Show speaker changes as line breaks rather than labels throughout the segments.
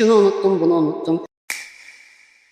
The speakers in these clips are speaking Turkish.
Şunu unuttum, bunu unuttum.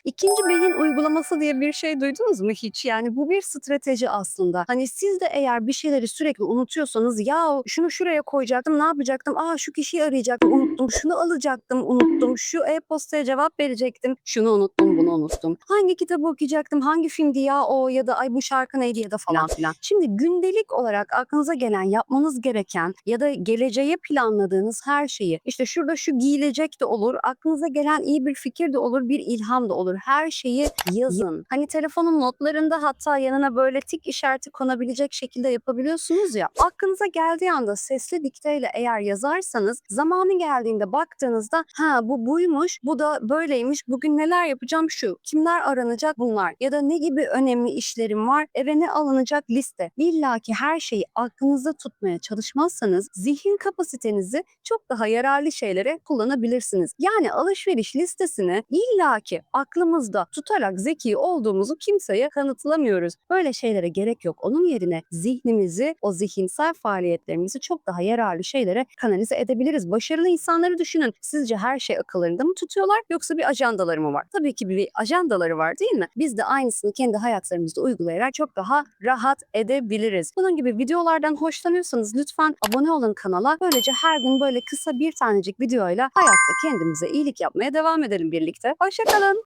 İkinci beyin uygulaması diye bir şey duydunuz mu hiç? Yani bu bir strateji aslında. Hani siz de eğer bir şeyleri sürekli unutuyorsanız ya şunu şuraya koyacaktım, ne yapacaktım? Aa şu kişiyi arayacaktım, unuttum. Şunu alacaktım, unuttum. Şu e-postaya cevap verecektim.
Şunu unuttum, bunu unuttum.
Hangi kitabı okuyacaktım? Hangi filmdi ya o ya da ay bu şarkı neydi ya da falan filan. Şimdi gündelik olarak aklınıza gelen, yapmanız gereken ya da geleceğe planladığınız her şeyi işte şurada şu giyilecek de olur, aklınıza gelen iyi bir fikir de olur, bir ilham da olur. Her şeyi yazın. Hani telefonun notlarında hatta yanına böyle tik işareti konabilecek şekilde yapabiliyorsunuz ya. Aklınıza geldiği anda sesli dikteyle eğer yazarsanız zamanı geldiğinde baktığınızda ha bu buymuş, bu da böyleymiş, bugün neler yapacağım şu, kimler aranacak bunlar ya da ne gibi önemli işlerim var, eve ne alınacak liste. İlla ki her şeyi aklınızda tutmaya çalışmazsanız zihin kapasitenizi çok daha yararlı şeylere kullanabilirsiniz. Yani alışveriş listesini illa ki aklımızda tutarak zeki olduğumuzu kimseye kanıtlamıyoruz. Böyle şeylere gerek yok. Onun yerine zihnimizi, o zihinsel faaliyetlerimizi çok daha yararlı şeylere kanalize edebiliriz. Başarılı insanları düşünün. Sizce her şey akıllarında mı tutuyorlar yoksa bir ajandaları mı var? Tabii ki bir ajandaları var değil mi? Biz de aynısını kendi hayatlarımızda uygulayarak çok daha rahat edebiliriz. Bunun gibi videolardan hoşlanıyorsanız lütfen abone olun kanala. Böylece her gün böyle kısa bir tanecik videoyla hayatta kendimize iyilik yapmaya devam edelim birlikte. Hoşçakalın.